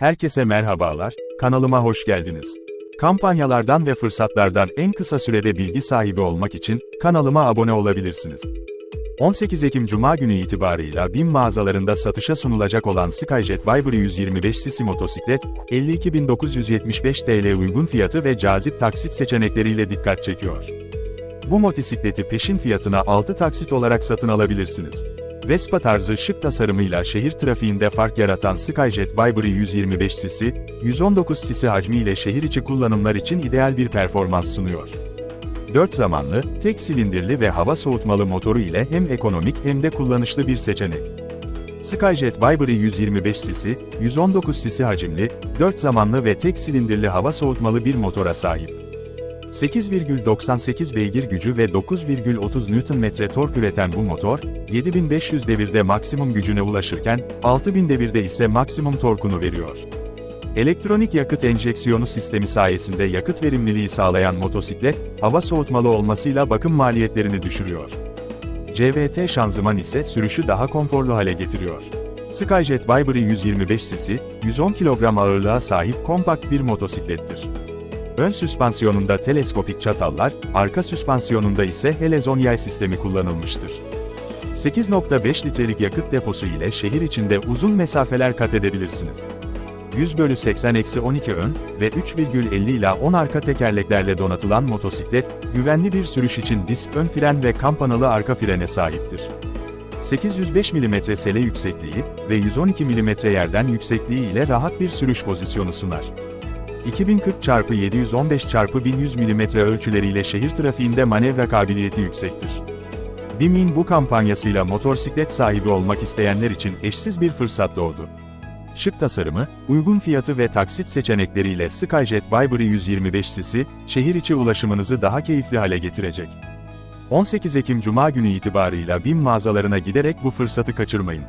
Herkese merhabalar, kanalıma hoş geldiniz. Kampanyalardan ve fırsatlardan en kısa sürede bilgi sahibi olmak için kanalıma abone olabilirsiniz. 18 Ekim Cuma günü itibarıyla BİM mağazalarında satışa sunulacak olan Skyjet Viber 125 cc motosiklet, 52.975 TL uygun fiyatı ve cazip taksit seçenekleriyle dikkat çekiyor. Bu motosikleti peşin fiyatına 6 taksit olarak satın alabilirsiniz. Vespa tarzı şık tasarımıyla şehir trafiğinde fark yaratan Skyjet Viber 125 cc, 119 cc hacmiyle şehir içi kullanımlar için ideal bir performans sunuyor. 4 zamanlı, tek silindirli ve hava soğutmalı motoru ile hem ekonomik hem de kullanışlı bir seçenek. Skyjet Viber 125 cc, 119 cc hacimli, 4 zamanlı ve tek silindirli hava soğutmalı bir motora sahip. 8,98 beygir gücü ve 9,30 Nm tork üreten bu motor, 7500 devirde maksimum gücüne ulaşırken, 6000 devirde ise maksimum torkunu veriyor. Elektronik yakıt enjeksiyonu sistemi sayesinde yakıt verimliliği sağlayan motosiklet, hava soğutmalı olmasıyla bakım maliyetlerini düşürüyor. CVT şanzıman ise sürüşü daha konforlu hale getiriyor. Skyjet Viber 125 cc, 110 kilogram ağırlığa sahip kompakt bir motosiklettir. Ön süspansiyonunda teleskopik çatallar, arka süspansiyonunda ise helezon yay sistemi kullanılmıştır. 8.5 litrelik yakıt deposu ile şehir içinde uzun mesafeler kat edebilirsiniz. 100 bölü 80 eksi 12 ön ve 3,50 ila 10 arka tekerleklerle donatılan motosiklet, güvenli bir sürüş için disk ön fren ve kampanalı arka frene sahiptir. 805 mm sele yüksekliği ve 112 mm yerden yüksekliği ile rahat bir sürüş pozisyonu sunar. 2040 x 715 x 1100 mm ölçüleriyle şehir trafiğinde manevra kabiliyeti yüksektir. BİM'in bu kampanyasıyla motosiklet sahibi olmak isteyenler için eşsiz bir fırsat doğdu. Şık tasarımı, uygun fiyatı ve taksit seçenekleriyle Skyjet Viber 125 cc, şehir içi ulaşımınızı daha keyifli hale getirecek. 18 Ekim Cuma günü itibarıyla BİM mağazalarına giderek bu fırsatı kaçırmayın.